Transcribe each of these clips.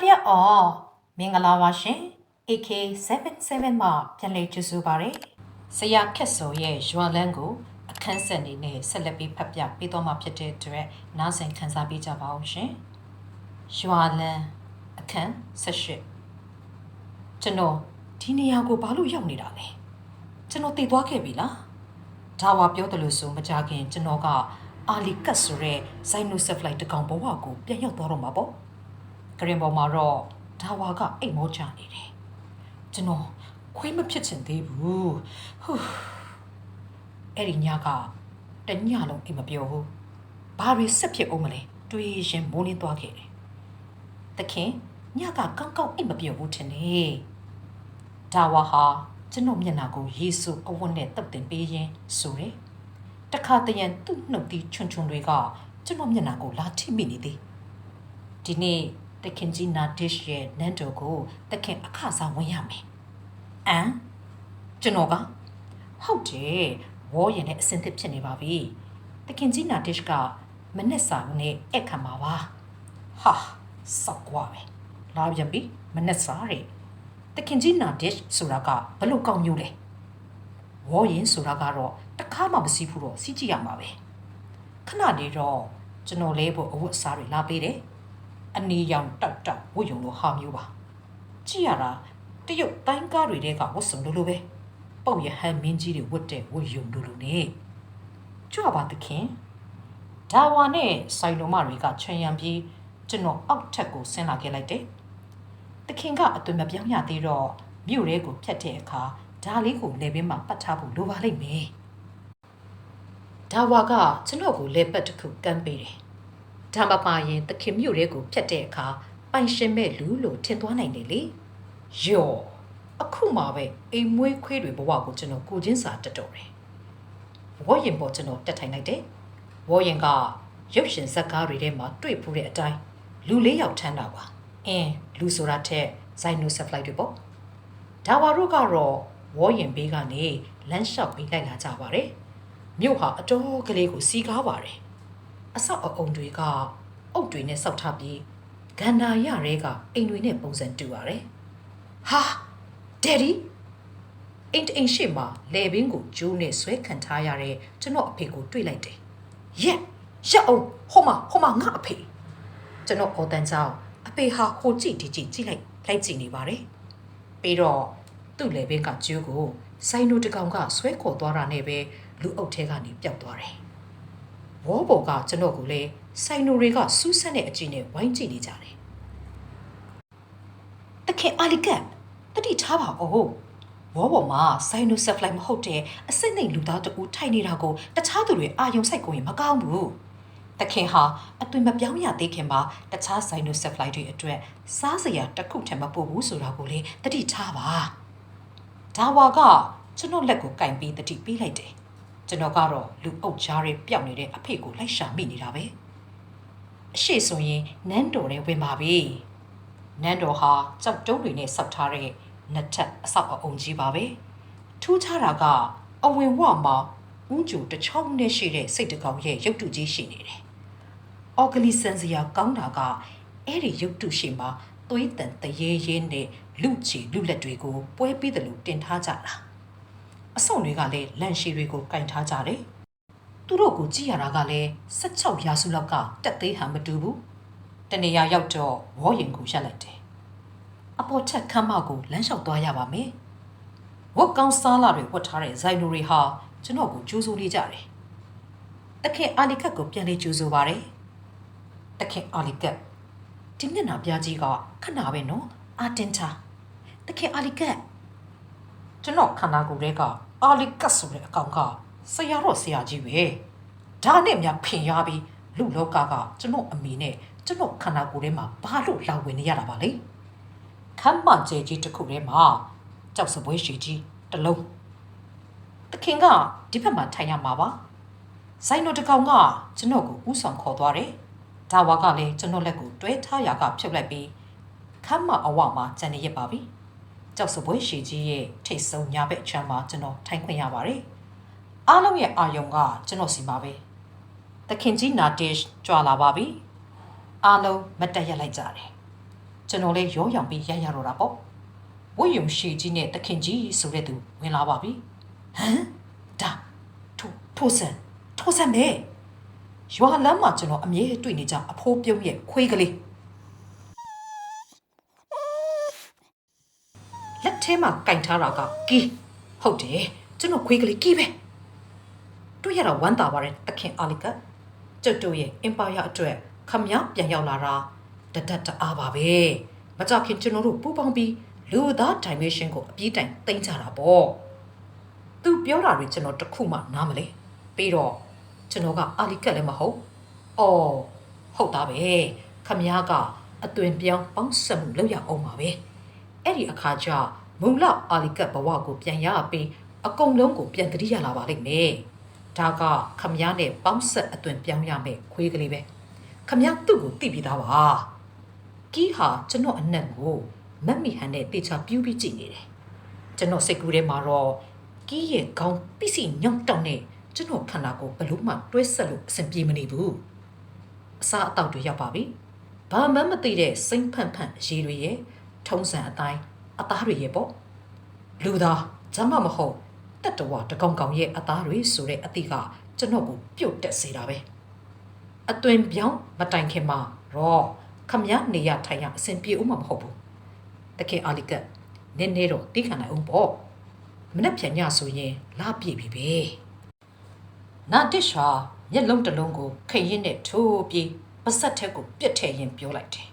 တရက်အော်မင်္ဂလာပါရှင် AK77 မှာပြန်လည်ကြိုဆိုပါရယ်ဆရာခက်စောရဲ့ရွာလန်းကိုအခန်းဆက်နေနဲ့ဆက်လက်ပြီးဖတ်ပြပေးတော့မှာဖြစ်တဲ့အတွက်နားဆင်ခန်းစားပေးကြပါအောင်ရှင်ရွာလန်းအခန်း78ကျွန်တော်ဒီနေရာကိုဘာလို့ရောက်နေတာလဲကျွန်တော်တည်သွားခဲ့ပြီလားဒါဝါပြောတယ်လို့ဆိုမကြခင်ကျွန်တော်ကအာလီကတ်ဆိုတဲ့ဇိုင်နိုဆက်ဖလိုက်တကောင်ဘဝကိုပြန်ရောက်သွားတော့မှာပေါ့ ဂရင်ပေါ်မှာတော့ဒါဝါကအိတ်မောချနေတယ်ကျွန်တော်ခွေးမဖြစ်ချင်သေးဘူးဟူးအဲ့ဒီညကတညလုံးအိမ်မပြောဘူးဘာတွေဆက်ဖြစ်အောင်မလဲတွေးရင်မိုးလင်းသွားခဲ့တယ်တခင်ညကကောင်းကောင်းအိမ်မပြောဘူးထင်တယ်ဒါဝါဟာကျွန်တော်မျက်နှာကိုယေဆုအဝတ်နဲ့တုပ်တင်ပေးရင်းဆိုတယ်တခါတရံသူ့နှုတ်သီးချွန်ချွန်တွေကကျွန်တော်မျက်နှာကိုလာထိမိနေသည်ဒီနေ့ တခင်ကြီးနာဒစ်ရဲ့နန်းတော်ကိုတခင်အခစားဝင်ရမယ်။အမ်ကျွန်တော်ကဟုတ်တယ်ဝေါ်ရင်နဲ့အစင်သစ်ဖြစ်နေပါပြီ။တခင်ကြီးနာဒစ်ကမနဲ့စာနဲ့အဲ့ခံပါပါ။ဟာစောက်ကွာပဲ။လာပြန်ပြီမနဲ့စာတဲ့။တခင်ကြီးနာဒစ်ဆိုတာကဘလို့ကောင်းမျိုးလဲ။ဝေါ်ရင်ဆိုတာကတော့တစ်ခါမှမစီးဘူးတော့စီးကြည့်ရမှာပဲ။ခဏနေတော့ကျွန်တော်လေးဖို့အဝတ်အစားတွေလာပေးတယ်။ အနေရောင်တောက်တောက်ဝတ်ယုံလိုဟာမျိုးပါကြည့်ရတာတရုတ်တိုင်းကားတွေတဲကဝတ်စုံလိုလိုပဲပုတ်ရဟန်မင်းကြီးတွေဝတ်တဲ့ဝတ်ယုံလိုလိုနဲ့ကြွပါသခင်ဒါဝါနဲ့ဆိုင်လိုမတွေကချွန်ရံပြီးကျွန်တော်အောက်ထက်ကိုဆင်းလာခဲ့လိုက်တယ်သခင်ကအသွင်မပြောင်းရသေးတော့မြို့ရဲကိုဖြတ်တဲ့အခါဒါလေးကိုလေဘင်းမှာပတ်ထားဖို့လိုပါလိမ့်မယ်ဒါဝါကကျွန်တော်ကိုလေပတ်တစ်ခုကမ်းပေးတယ် ဒါမပါရင်သခင်မြို့ရဲကိုဖြတ်တဲ့အခါပိုင်ရှင်မဲ့လူလို့ထင်သွားနိုင်တယ်လေယောအခုမှပဲအိမ်မွေးခွေးတွေဘဝကိုကျွန်တော်ကိုချင်းစာတက်တော်တယ်ဝေါ်ရင်ပေါ်ကျွန်တော်တက်ထိုင်လိုက်တယ်ဝေါ်ရင်ကရုပ်ရှင်ဇာတ်ကားတွေထဲမှာတွေ့ဖူးတဲ့အတိုင်းလူလေးယောက်ထမ်းတာပါအင်းလူဆိုတာထက်ဇိုင်နိုဆက်ဖလိုက်တွေပေါ့ဒါဝါတို့ကတော့ဝေါ်ရင်ဘေးကနေလမ်းလျှောက်ပြီးလိုက်လာကြပါတယ်မြို့ဟာအတော်ကလေးကိုစီကားပါတယ် အဆောက်အအုံတွေကအုတ်တွေနဲ့စောက်ထားပြီးဂန္ဓာရတွေကအိမ်တွေနဲ့ပုံစံတူရတယ်။ဟာဒယ်ဒီအိမ်တအိမ်ရှိမှလေဘင်းကိုဂျိုးနဲ့ဆွဲခံထားရတဲ့ကျွန်တော်အဖေကိုတွေ့လိုက်တယ်။ရက်ရက်အောင်ဟိုမဟိုမငါအဖေကျွန်တော်အော်တန်ကြောင်အဖေဟာဟိုကြည့်ဒီကြည့်ကြည့်လိုက်လိုက်ကြည့်နေပါတယ်။ပြီးတော့သူ့လေဘင်းကဂျိုးကိုဆိုင်နိုတကောင်ကဆွဲခေါ်သွားတာနဲ့ပဲလူအုပ်ထဲကနေပျောက်သွားတယ်။ ဝေါ်ဘော်ကကျွန်တော်ကိုလည်းဆိုင်နိုတွေကစူးစမ်းတဲ့အကြည့်နဲ့ဝိုင်းကြည့်နေကြတယ်။တခင်အာလီကတ်တတိထားပါဦး။ဝေါ်ဘော်မှာဆိုင်နိုဆက်ဖလိုက်မဟုတ်တဲ့အစိမ့်နှိမ်လူသားတူထိုင်နေတာကိုတခြားသူတွေအာယုံဆိုင်ကိုရင်မကောင်းဘူး။တခင်ဟာအသွင်မပြောင်းရသေးခင်မှာတခြားဆိုင်နိုဆက်ဖလိုက်တွေအတွက်စားစရာတစ်ခုထက်မပို့ဘူးဆိုတာကိုလေတတိထားပါ။ဒါဝါကကျွန်တော်လက်ကိုကင်ပြီးတတိပေးလိုက်တယ်။ ကျွန်တော်ကတော့လူအုပ်ကြားတွေပျောက်နေတဲ့အဖေကိုလိုက်ရှာမိနေတာပဲအရှိဆိုရင်နန်းတော်ထဲဝင်ပါပြီနန်းတော်ဟာကြောက်တုံးတွေနဲ့ဆောက်ထားတဲ့နှစ်ထပ်အဆောက်အအုံကြီးပါပဲထူးခြားတာကအဝင်ဝမှာဦးကျူတစ်ချောင်းနဲ့ရှိတဲ့စိတ်တကောင်ရဲ့ရုပ်တုကြီးရှိနေတယ်အော်ဂလီဆန်စရာကောင်းတာကအဲ့ဒီရုပ်တုရှိမှာသွေးတန်တရေရဲနဲ့လူချီလူလက်တွေကိုပွဲပြီးတယ်လို့တင်ထားကြတာ အဆုံတွေကလည်းလန့်ရှည်တွေကိုကင်ထားကြတယ်။သူတို့ကိုကြည့်ရတာကလည်း16ရာစုလောက်ကတက်သေးဟန်မတူဘူး။တနေရာရောက်တော့ဝေါ်ရင်ကိုရက်လိုက်တယ်။အပေါ်ထက်ခမ်းမကိုလမ်းလျှောက်သွားရပါမယ်။ဝက်ကောင်းစားလာတွေဝတ်ထားတဲ့ဇိုင်နိုတွေဟာကျွန်တော်ကိုကြိုးစိုးနေကြတယ်။တခင်အာလီကတ်ကိုပြန်လေးကြိုးစိုးပါတယ်။တခင်အာလီကတ်ဒီမျက်နှာပြားကြီးကခဏပဲနော်။အာတင်တာတခင်အာလီကတ် ကျွန်တော်ခန္ဓာကိုယ်တွေကအာလီကတ်ဆိုတဲ့အကောင်ကဆရာတော့ဆရာကြီးပဲဒါနဲ့များဖင်ရပြီးလူလောကကကျွန်တော်အမိနဲ့ကျွန်တော်ခန္ဓာကိုယ်ထဲမှာဘာလို့လာဝင်နေရတာပါလဲခမ်းမကျဲကြီးတစ်ခုထဲမှာကြောက်စပွဲရှိကြီးတစ်လုံးတခင်ကဒီဘက်မှာထိုင်ရမှာပါဆိုင်တို့တစ်ကောင်ကကျွန်တော်ကိုဥဆောင်ခေါ်သွားတယ်ဒါဝါကလည်းကျွန်တော်လက်ကိုတွဲထားရာကဖြုတ်လိုက်ပြီးခမ်းမအဝမှာကျန်နေရပါပြီ ကျောက်စပွဲရှည်ကြီးရဲ့ထိတ်ဆုံးညာဘက်အချမ်းမှာကျွန်တော်ထိုင်ခွင့်ရပါတယ်။အားလုံးရဲ့အာယုံကကျွန်တော်စီပါပဲ။သခင်ကြီးနာတစ်ကြွလာပါပြီ။အားလုံးမတ်တက်ရက်လိုက်ကြတယ်။ကျွန်တော်လည်းရောရောင်ပြီးရိုက်ရတော့တာပေါ့ဝိယုံရှည်ကြီးနဲ့တခင်ကြီးဆိုတဲ့သူဝင်လာပါပြီဟမ်ဒါထိုထိုဆန်ထိုဆန်ပဲရွာလမ်းမှာကျွန်တော်အမြဲတွေ့နေကြအဖိုးပြုံးရဲ့ခွေးကလေး လက်ထဲမှာကင်ထားတာကကီးဟုတ်တယ်ကျွန်တော်ခွေးကလေးကီးပဲတွေ့ရတာဝမ်းသာပါတယ်တခင်အာလီကကျုပ်တို့ရဲ့အင်ပါယာအတွက်ခမည်းပြန်ရောက်လာတာတဒတ်တအားပါပဲမကြခင်ကျွန်တော်တို့ပူပေါင်းပြီးလူသား dimension ကိုအပြည့်တိုင်တင်ကြတာပေါ့သူပြောတာတွေကျွန်တော်တစ်ခုမှနားမလဲပြီးတော့ကျွန်တော်ကအာလီကတ်လည်းမဟုတ်အော်ဟုတ်သားပဲခမည်းကအသွင်ပြောင်းပေါင်းဆက်မှုလုပ်ရအောင်ပါပဲ အဲ့ဒီအခါကျမူလအာလီကတ်ဘဝကိုပြန်ရပြီးအကုန်လုံးကိုပြန်တတိရလာပါလိမ့်မယ်ဒါကခမည်းနဲ့ပေါင်းဆက်အသွင်ပြောင်းရမယ်ခွေးကလေးပဲခမည်းသူ့ကိုသိပြီးသားပါကီးဟာကျွန်တော်အနက်ကိုမက်မီဟန်နဲ့တေချာပြူးပြီးကြည့်နေတယ်ကျွန်တော်စိတ်ကူးထဲမှာတော့ကီးရဲ့ခေါင်းပစ္စည်းညောင်းတောင်းနဲ့ကျွန်တော်ခန္ဓာကိုယ်ဘလို့မှတွဲဆက်လို့အဆင်ပြေမနေဘူးအစာအသောက်တွေရောက်ပါပြီဘာမှမသိတဲ့စိမ့်ဖန့်ဖန့်ရေတွေရဲ့ ထုံးစံအတိုင်းအသားတွေရဲ့ပေါ့လူသားဂျမမဟုတ်တက်တဝတကောင်ကောင်ရဲ့အသားတွေဆိုတဲ့အသည့်ကကျွန်တော်ကိုပြုတ်တက်စေတာပဲအသွင်ပြောင်းမတိုင်ခင်မှာတော့ခမရနေရထိုင်ရအဆင်ပြေဦးမှာမဟုတ်ဘူးတခင်အာလီကနည်းနည်းတော့တိခံနိုင်အောင်ပေါ့မနှက်ပြန်ညဆိုရင်လာပြည့်ပြီပဲနာတစ်ရှာမျက်လုံးတစ်လုံးကိုခရင်နဲ့ထိုးပြီးပါဆက်ထက်ကိုပြက်ထည့်ရင်ပြောလိုက်တယ်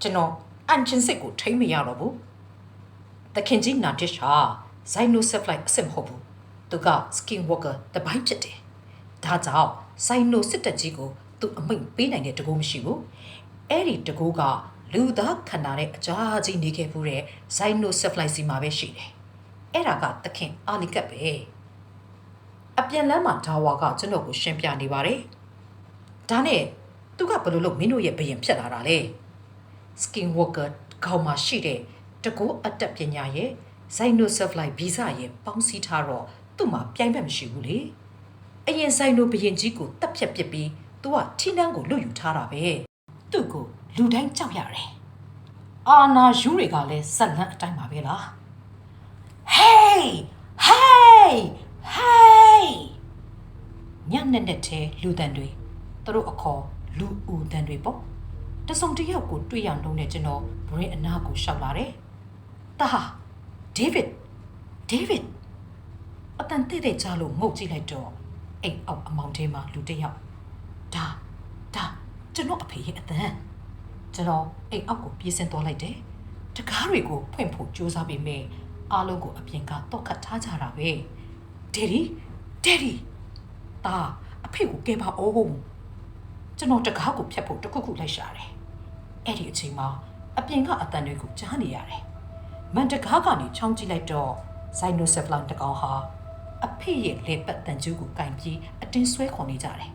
ကျွန်တော် အန်ချင်းစစ်ကိုထိမ့်မရတော့ဘူးတခင်ကြီးနာတစ်ရှာဇိုင်နိုဆက်လိုက်အစ်မဟုတ်ဘူးသူကစကင်ဝါကာတပိုင်းဖြစ်တယ်ဒါကြောင့်ဆိုင်နိုစစ်တပ်ကြီးကိုသူအမိန့်ပေးနိုင်တဲ့တကူမရှိဘူးအဲ့ဒီတကူကလူသားခန္ဓာနဲ့အကြာကြီးနေခဲ့မှုတဲ့ဇိုင်နိုဆက်ဖလိုက်စီမှာပဲရှိတယ်အဲ့ဒါကသခင်အာလီကတ်ပဲအပြန်လမ်းမှာဒါဝါကကျွန်တော်ကိုရှင်းပြနေပါတယ်ဒါနဲ့သူကဘယ်လိုလုပ်မင်းတို့ရဲ့ဘယင်ဖြစ်လာတာလဲ skin worker ခေါင်းမှာရှိတဲ့တကူအတက်ပညာရဲ့ဇိုင်နိုဆက်ဖလိုက်ဗီဇရဲ့ပေါင်းစည်းထားတော့သူ့မှာပြိုင်ဘက်မရှိဘူးလေအရင်ဆိုင်တို့ဘရင်ကြီးကိုတက်ဖြတ်ပစ်ပြီးသူကထင်းနှန်းကိုလွတ်ယူထားတာပဲသူ့ကိုလူတိုင်းကြောက်ရတယ်အာနာယူတွေကလည်းဇက်လန်းအတိုင်းပါပဲလား Hey Hey Hey ညနေနဲ့တဲ့လူတန်တွေသူတို့အခေါ်လူဦးတန်တွေပေါ့ တစုံတစ်ယောက်ကိုတွေ့ရအောင်နဲ့ကျွန်တော်ဘရင်အနာကိုရှောက်လာတယ်တာဟာဒေးဗစ်ဒေးဗစ်အတန်တဲ့တဲ့ကြားလို့ငုတ်ကြည့်လိုက်တော့အိမ်အောက်အမောင်ထဲမှာလူတစ်ယောက်ဒါဒါကျွန်တော်အဖေရဲ့အတန်ကျွန်တော်အိမ်အောက်ကိုပြေးဆင်းသွားလိုက်တယ်တကားတွေကိုဖွင့်ဖို့ကြိုးစားပေမဲ့အားလုံးကိုအပြင်ကတော့ခတ်ထားကြတာပဲဒယ်ဒီဒယ်ဒီဒါအဖေကိုကဲပါအောင်ကျွန်တော်တကားကိုဖြတ်ဖို့တစ်ခုခုလိုက်ရှာတယ် အဲ့ဒီအချိန်မှာအပြင်ကအတန်တွေကိုကြားနေရတယ်မန်တကားကနေချောင်းကြည့်လိုက်တော့ဇိုင်နိုဆက်ဖလန်တကောင်ဟာအဖေရဲ့လေပတ်တန်ကျူးကိုကင်ပြီးအတင်းဆွဲခေါ်နေကြတယ်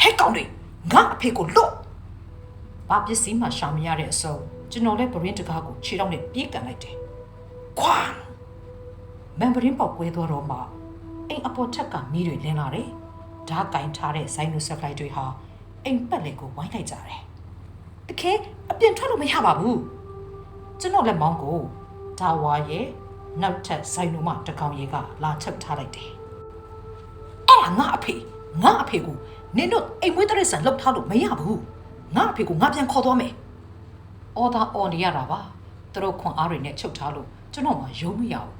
ဟဲ့ကောင်တွေငါအဖေကိုလွတ်ဘာပစ္စည်းမှရှာမရတဲ့အစုံကျွန်တော်လည်းပရင်းတကားကိုခြေထောက်နဲ့ပြေးကန်လိုက်တယ်ခွာမန်ပရင်းပေါက်ကွဲသွားတော့မှအိမ်အပေါ်ထက်ကမီးတွေလင်းလာတယ်ဓာတ်ကင်ထားတဲ့ဇိုင်နိုဆက်ဖလိုက်တွေဟာအိမ်ပတ်လေကိုဝိုင်းလိုက်ကြတယ် တကယ်အပြင်ထွက်လို့မရပါဘူးကျွန်တော်လက်မောင်းကိုဒါဝါရဲ့နောက်ထပ်ဇိုင်နိုမတကောင်ရဲ့ကလာချက်ထားလိုက်တယ်အဲ့ဒါငါအဖေငါအဖေကိုနင်တို့အိမ်မွေးတဲ့ဆန်လောက်ထားလို့မရဘူးငါအဖေကိုငါပြန်ခေါ်သွားမယ်အော်ဒါအော်နေရတာပါသူတို့ခွန်အားတွေနဲ့ချုပ်ထားလို့ကျွန်တော်မှယုံမရဘူး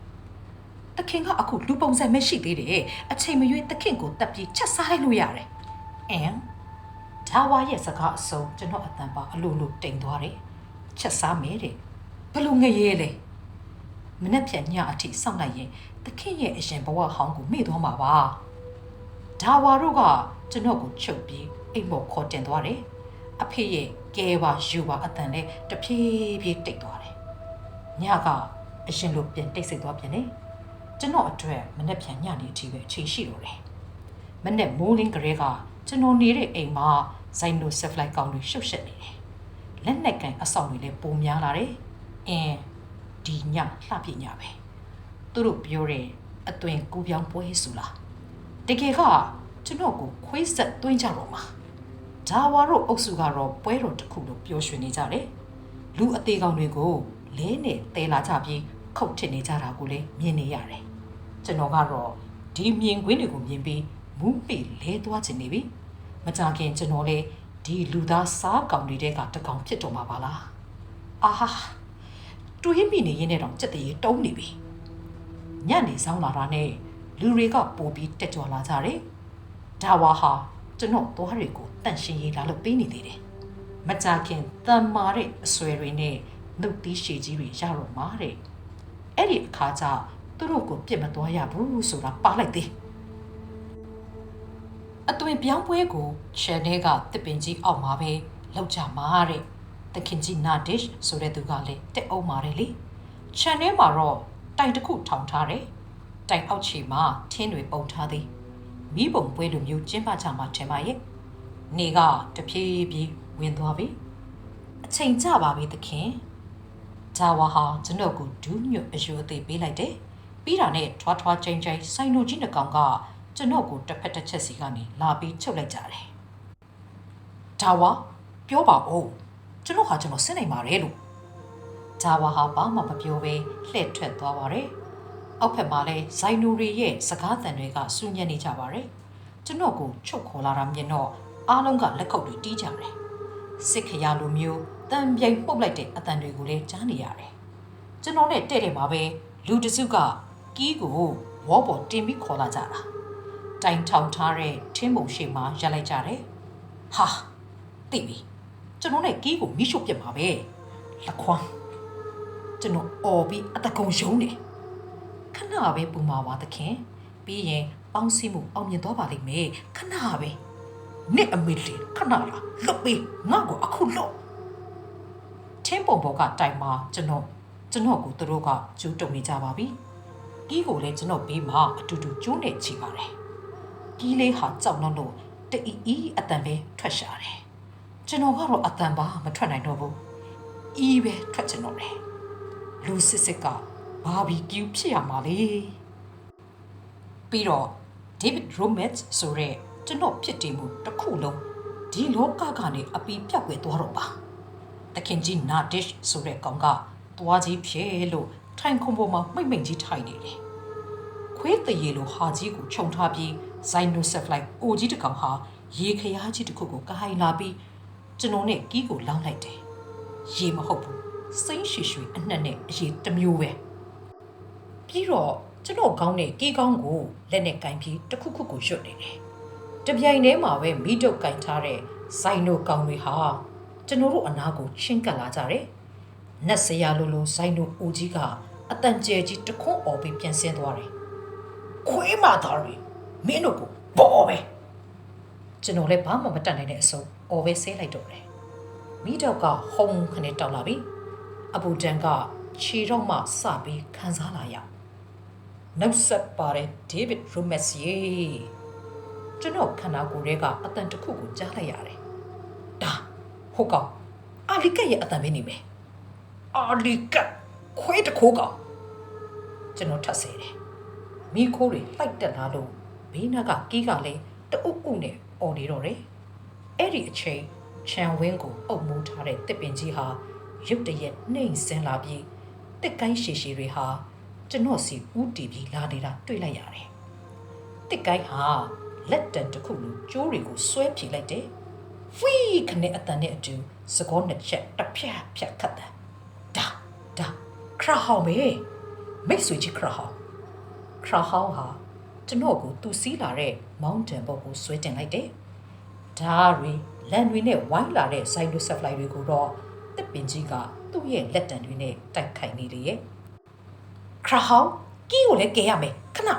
တခင်ကအခုလူပုံစံမဲ့ရှိသေးတယ်အချိန်မရွေးတခင်ကိုတက်ပြီးချက်စားလိုက်လို့ရတယ်အမ် ဒါဝါရဲ့စကားအစုံကျွန်တော်အတန်ပါအလိုလိုတိမ်သွားတယ်ချက်စားမယ်တဲ့ဘလို့ငရဲလဲမနဲ့ပြန်ညအထိစောင့်လိုက်ရင်တခင်ရဲ့အရင်ဘဝဟောင်းကိုမေ့သွားမှာပါဒါဝါတို့ကကျွန်တော်ကိုချုပ်ပြီးအိမ်ပေါ်ခေါ်တင်သွားတယ်အဖေရဲ့ကဲပါယူပါအတန်နဲ့တဖြည်းဖြည်းတိတ်သွားတယ်ညကအရင်လိုပြန်တိတ်ဆိတ်သွားပြန်တယ်ကျွန်တော်အတွက်မနဲ့ပြန်ညနေအထိပဲအချိန်ရှိတော့တယ်မနဲ့မိုးလင်းကလေးကကျွန်တော်နေတဲ့အိမ်မှာ ဇိုင်နိုဆက်ဖလိုက်ကောင်တွေရှုပ်ရှက်နေတယ်လက်နဲ့ကန်အဆောင်တွေလည်းပုံများလာတယ်အင်းဒီညလှပြညပဲသူတို့ပြောတယ်အသွင်ကူပြောင်းပွဲဆိုလားတကယ်ကကျွန်တော်ကိုခွေးဆက်သွင်းကြတော့မှာဒါဝါတို့အုပ်စုကတော့ပွဲတော်တစ်ခုလို့ပြောရွှင်နေကြတယ်လူအသေးကောင်တွေကိုလဲနဲ့တဲလာကြပြီးခုတ်ထစ်နေကြတာကိုလည်းမြင်နေရတယ်ကျွန်တော်ကတော့ဒီမြင်ကွင်းတွေကိုမြင်ပြီးမူးပေလဲသွားချင်နေပြီ မကြခင်ကျွန်တော်လည်းဒီလူသားစားကောင်တွေတဲကတကောင်ဖြစ်တော့မှာပါလားအာဟာတွေးမိနေရင်တော့စက်တရေတုံးနေပြီညနေဆောင်လာတာနဲ့လူတွေကပိုပြီးတက်ကြွလာကြတယ်။ဒါဝါဟာကျွန်တော်သွားတွေကိုတန့်ရှင်းရေးလာလို့ပေးနေသေးတယ်။မကြခင်တန်မာတဲ့အဆွဲတွေနဲ့နှုတ်သီးရှည်ကြီးတွေရတော့မှာတဲ့။အဲ့ဒီအခါကျသူတို့ကိုပြစ်မသွားရဘူးဆိုတာပါလိုက်သေး။ အသွင်ပြောင်းပွဲကို channel ကတစ်ပင်ကြီးအောက်မှာပဲလောက်ကြမှာတဲ့။တခင်ကြီးနာဒစ်ဆိုတဲ့သူကလည်းတက်အောင်ပါတယ်လေ။ channel မှာတော့တိုင်တစ်ခုထောင်ထားတယ်။တိုင်အောက်ခြေမှာထင်းတွေပုံထားသည်။မိဘုံပွဲလိုမျိုးကျင်းပကြမှာထင်ပါရဲ့။နေကတဖြည်းဖြည်းဝင်သွားပြီ။အချိန်ကျပါပြီသခင်။ဂျာဝါဟာကျွန်တော်ကိုဒူးညွတ်အယူအသေးပေးလိုက်တယ်။ပြီးတာနဲ့ထွားထွားချင်းချင်းဆိုင်နိုကြီးနှကောင်က ကျွန်တော်ကိုတစ်ဖက်တစ်ချက်စီကနေလာပြီးချုပ်လိုက်ကြတယ်။ဂျာဝါပြောပါဦး။ကျွန်တော်ဟာကျွန်တော်စစ်နိုင်ပါတယ်လို့ဂျာဝါဟာဘာမှမပြောဘဲလှည့်ထွက်သွားပါတယ်။အောက်ဖက်မှာလဲဇိုင်နိုရီရဲ့စကားသံတွေကစူးညံ့နေကြပါတယ်။ကျွန်တော်ကိုချုပ်ခေါ်လာတာမြင်တော့အားလုံးကလက်ခုပ်တွေတီးကြတယ်။စစ်ခရလိုမျိုးတံပြိုင်ပုတ်လိုက်တဲ့အတန်တွေကိုလည်းကြားနေရတယ်။ကျွန်တော်နဲ့တဲ့တယ်မှာပဲလူတစုကကီးကိုဝေါပေါ်တင်ပြီးခေါ်လာကြတာ။ တိုင်ထောင်ထားတဲ့ထင်းပုံရှိမှရက်လိုက်ကြတယ်။ဟာသိပြီ။ကျွန်တော်နဲ့ကီးကိုမိရှုပြစ်မှာပဲ။လက်ခွန်းကျွန်တော်អော်ပြီးအတကုံယုံနေခဏပဲပူမာပါသခင်ပြီးရင်ပေါင်းစည်းမှုအောင်မြင်သွားပါလိမ့်မယ်ခဏပဲနှစ်အမေလေးခဏလားလွတ်ပြီးငါ့ကိုအခုလွတ်ချင်းပုံပေါ်ကတိုင်မှာကျွန်တော်ကျွန်တော်ကိုသူတို့ကကျူးတုံနေကြပါပြီကီးကိုလည်းကျွန်တော်ဘေးမှာအတူတူကျိုးနေချီပါတယ် ကီးလေးဟာကြောက်လွန်းလို့တအီအီအတန်ပဲထွက်ရှာတယ်ကျွန်တော်ကတော့အတန်ပါမထွက်နိုင်တော့ဘူးအီးပဲထွက်ချင်တော့တယ်လူစစ်စစ်ကဘာဘီကျူဖြစ်ရမှာလေပြီးတော့ David Romance ဆိုတဲ့ကျွန်တော်ဖြစ်တည်မှုတစ်ခုလုံးဒီလောကကနေအပီပြောက်ွယ်သွားတော့ပါတခင်ကြီး Nadish ဆိုတဲ့ကောင်ကသွားကြီးဖြစ်လို့ထိုင်ခုံပေါ်မှာမိမ့်မိမ့်ကြီးထိုင်နေတယ် ခွေးတရေလိုဟာကြီးကိုခြုံထားပြီး Xynocephaly အိုကြီးတစ်ကောင်ဟာရေခရားကြီးတစ်ခုကိုကဟိုင်လာပြီးကျွန်တော်နဲ့ကီးကိုလောင်းလိုက်တယ်ရေမဟုတ်ဘူးစိမ့်ရွှေရွှေအနှက်နဲ့အရေးတစ်မျိုးပဲပြီးတော့ကျွန်တော်ကောင်းတဲ့ကေးကောင်းကိုလက်နဲ့ကင်ပြီးတစ်ခုခုကိုရွတ်နေတယ်တပြိုင်တည်းမှာပဲမိတုတ်ကင်ထားတဲ့ဇိုင်နိုကောင်တွေဟာကျွန်တော်တို့အနာကိုချင်းကပ်လာကြတယ်နတ်စရာလိုလိုဇိုင်နိုအိုကြီးကအတန်ကျဲကြီးတခွန်းអော်ပြီးပြန်ဆင်းသွားတယ် ခွေးမာသားတွေမင်းတို့ကိုဘောပဲကျွန်တော်လည်းဘာမှမတတ်နိုင်တဲ့အစုံអော်ပဲဆဲလိုက်တော့တယ်မိတော့ကဟုံခနဲ့တောက်လာပြီအဘူတန်ကခြေတော့မှစပြီးခန်းစားလာရနောက်ဆက်ပါတဲ့ဒေးဗစ်ရိုမက်စီယေကျွန်တော်ခန္ဓာကိုယ်ထဲကအတန်တစ်ခုကိုကြားလိုက်ရတယ်ဒါဟုတ်ကောင်အာလီကရဲ့အတန်ပဲနေမယ်အာလီကခွေးတခိုးကောင်ကျွန်တော်ထပ်ဆဲတယ် မိခိုးတွေလိုက်တက်လာလို့ဘေးနားကကီးကလည်းတအုပ်အုပ်နဲ့អော်နေတော့တယ်အဲ့ဒီအချိန်ချန်ဝင်းကိုအုပ်မိုးထားတဲ့တစ်ပင်ကြီးဟာရုတ်တရက်နှိမ်ဆင်းလာပြီးတစ်ကိုင်းရှည်ရှည်တွေဟာကျွန်တော်စီဥတီပြီးလာနေတာတွေ့လိုက်ရတယ်။တစ်ကိုင်းဟာလက်တံတစ်ခုလိုကျိုးတွေကိုဆွဲဖြေလိုက်တယ်။ဖီးခနဲ့အတန်နဲ့အတူစကောနှစ်ချက်တစ်ဖြတ်ဖြတ်ခတ်တယ်။ဒါဒါခရဟောင်းမေမိတ်ဆွေကြီးခရဟောင်း ခရဟောင်းဟာကျွန်တော်ကိုသူစီးလာတဲ့မောင်းတန်ဘောကိုဆွဲတင်လိုက်တယ်။ဓားတွေလန်တွေနဲ့ဝိုင်းလာတဲ့ဆိုင်လိုဆက်ဖလိုက်တွေကိုတော့တစ်ပင်ကြီးကသူ့ရဲ့လက်တံတွေနဲ့တိုက်ခိုက်နေလေရဲ့ခရဟောင်းကီးကိုလည်းကဲရမယ်ခဏ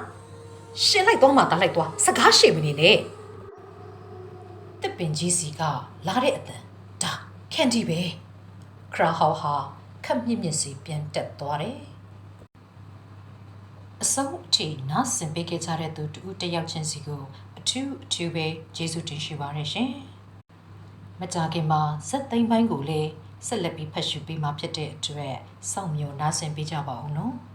ရှင်လိုက်တော့မှတားလိုက်သွားစကားရှည်မနေနဲ့တစ်ပင်ကြီးစီကလာတဲ့အတန်ဒါကန်ဒီပဲခရဟောင်းဟာခက်မြင့်မြင့်စီပြန်တက်သွားတယ် အစုံအထိနားဆင်ပေးခဲ့ကြတဲ့သူတူတစ်ယောက်ချင်းစီကိုအထူးအထူးပဲကျေးဇူးတင်ရှိပါရရှင်မကြခင်မှာဇက်သိမ်းပိုင်းကိုလည်းဆက်လက်ပြီးဖတ်ရှုပေးမှာဖြစ်တဲ့အတွက်စောင့်မျှော်နားဆင်ပေးကြပါဦးနော်။